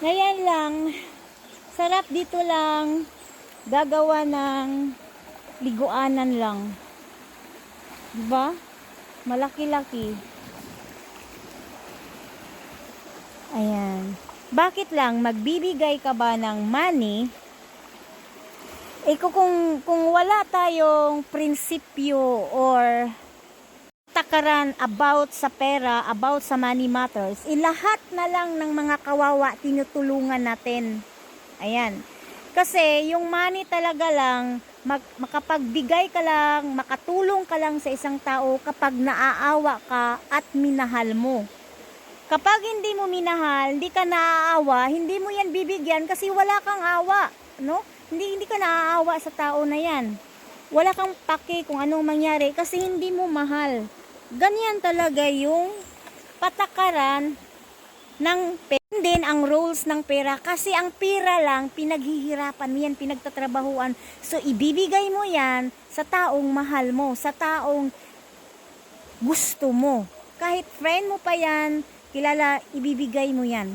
Ngayon lang, sarap dito lang gagawa ng liguanan lang. Diba? Malaki-laki. Ayan. Bakit lang magbibigay ka ba ng money? Eh kung, kung, wala tayong prinsipyo or takaran about sa pera, about sa money matters, ilahat na lang ng mga kawawa tinutulungan natin. Ayan. Kasi yung money talaga lang, mag, makapagbigay ka lang, makatulong ka lang sa isang tao kapag naaawa ka at minahal mo. Kapag hindi mo minahal, hindi ka naaawa, hindi mo yan bibigyan kasi wala kang awa, no? Hindi hindi ka naaawa sa tao na yan. Wala kang pake kung anong mangyari kasi hindi mo mahal. Ganyan talaga yung patakaran ng pera. din ang rules ng pera kasi ang pera lang pinaghihirapan mo yan, pinagtatrabahuan. So ibibigay mo yan sa taong mahal mo, sa taong gusto mo. Kahit friend mo pa yan, kilala, ibibigay mo yan.